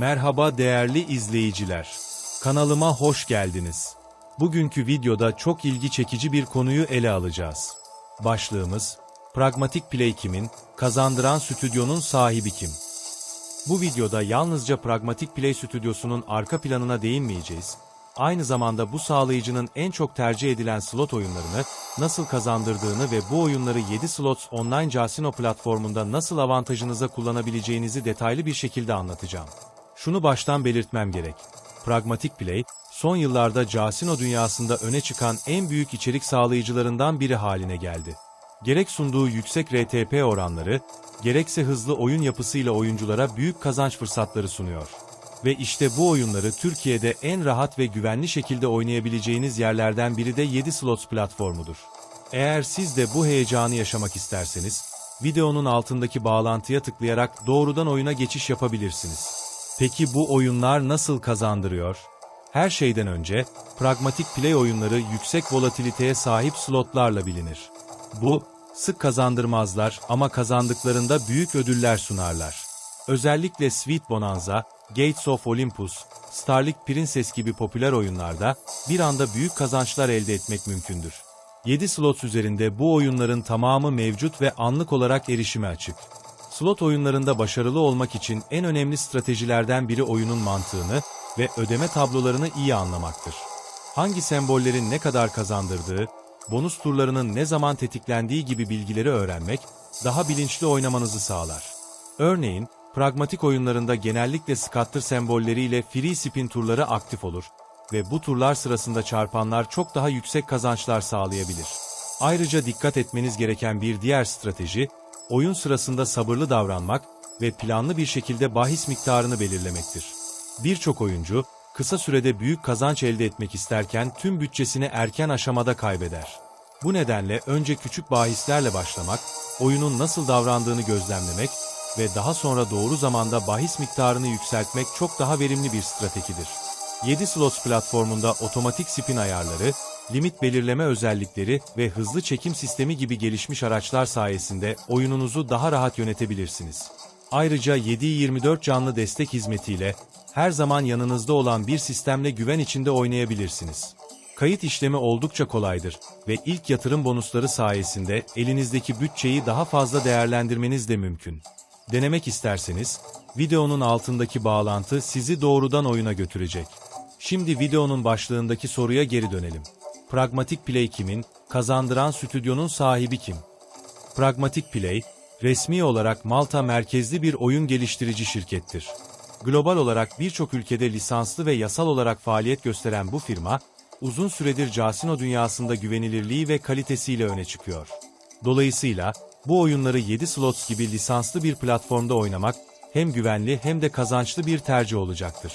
Merhaba değerli izleyiciler. Kanalıma hoş geldiniz. Bugünkü videoda çok ilgi çekici bir konuyu ele alacağız. Başlığımız, Pragmatic Play kimin, kazandıran stüdyonun sahibi kim? Bu videoda yalnızca Pragmatic Play stüdyosunun arka planına değinmeyeceğiz. Aynı zamanda bu sağlayıcının en çok tercih edilen slot oyunlarını nasıl kazandırdığını ve bu oyunları 7 Slots Online Casino platformunda nasıl avantajınıza kullanabileceğinizi detaylı bir şekilde anlatacağım. Şunu baştan belirtmem gerek. Pragmatic Play, son yıllarda casino dünyasında öne çıkan en büyük içerik sağlayıcılarından biri haline geldi. Gerek sunduğu yüksek RTP oranları, gerekse hızlı oyun yapısıyla oyunculara büyük kazanç fırsatları sunuyor. Ve işte bu oyunları Türkiye'de en rahat ve güvenli şekilde oynayabileceğiniz yerlerden biri de 7 Slots platformudur. Eğer siz de bu heyecanı yaşamak isterseniz, videonun altındaki bağlantıya tıklayarak doğrudan oyuna geçiş yapabilirsiniz. Peki bu oyunlar nasıl kazandırıyor? Her şeyden önce, pragmatik play oyunları yüksek volatiliteye sahip slotlarla bilinir. Bu, sık kazandırmazlar ama kazandıklarında büyük ödüller sunarlar. Özellikle Sweet Bonanza, Gates of Olympus, Starlight Princess gibi popüler oyunlarda bir anda büyük kazançlar elde etmek mümkündür. 7 slot üzerinde bu oyunların tamamı mevcut ve anlık olarak erişime açık. Slot oyunlarında başarılı olmak için en önemli stratejilerden biri oyunun mantığını ve ödeme tablolarını iyi anlamaktır. Hangi sembollerin ne kadar kazandırdığı, bonus turlarının ne zaman tetiklendiği gibi bilgileri öğrenmek, daha bilinçli oynamanızı sağlar. Örneğin, pragmatik oyunlarında genellikle scatter sembolleriyle free spin turları aktif olur ve bu turlar sırasında çarpanlar çok daha yüksek kazançlar sağlayabilir. Ayrıca dikkat etmeniz gereken bir diğer strateji, oyun sırasında sabırlı davranmak ve planlı bir şekilde bahis miktarını belirlemektir. Birçok oyuncu, kısa sürede büyük kazanç elde etmek isterken tüm bütçesini erken aşamada kaybeder. Bu nedenle önce küçük bahislerle başlamak, oyunun nasıl davrandığını gözlemlemek ve daha sonra doğru zamanda bahis miktarını yükseltmek çok daha verimli bir stratejidir. 7 Slots platformunda otomatik spin ayarları, limit belirleme özellikleri ve hızlı çekim sistemi gibi gelişmiş araçlar sayesinde oyununuzu daha rahat yönetebilirsiniz. Ayrıca 7-24 canlı destek hizmetiyle her zaman yanınızda olan bir sistemle güven içinde oynayabilirsiniz. Kayıt işlemi oldukça kolaydır ve ilk yatırım bonusları sayesinde elinizdeki bütçeyi daha fazla değerlendirmeniz de mümkün. Denemek isterseniz, videonun altındaki bağlantı sizi doğrudan oyuna götürecek. Şimdi videonun başlığındaki soruya geri dönelim. Pragmatic Play kimin, kazandıran stüdyonun sahibi kim? Pragmatic Play, resmi olarak Malta merkezli bir oyun geliştirici şirkettir. Global olarak birçok ülkede lisanslı ve yasal olarak faaliyet gösteren bu firma, uzun süredir casino dünyasında güvenilirliği ve kalitesiyle öne çıkıyor. Dolayısıyla, bu oyunları 7 slots gibi lisanslı bir platformda oynamak, hem güvenli hem de kazançlı bir tercih olacaktır.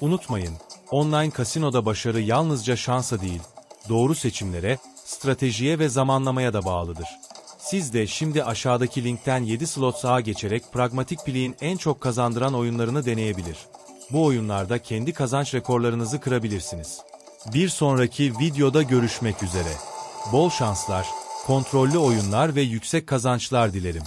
Unutmayın, online kasinoda başarı yalnızca şansa değil, doğru seçimlere, stratejiye ve zamanlamaya da bağlıdır. Siz de şimdi aşağıdaki linkten 7 slot sağa geçerek Pragmatic Play'in en çok kazandıran oyunlarını deneyebilir. Bu oyunlarda kendi kazanç rekorlarınızı kırabilirsiniz. Bir sonraki videoda görüşmek üzere. Bol şanslar, kontrollü oyunlar ve yüksek kazançlar dilerim.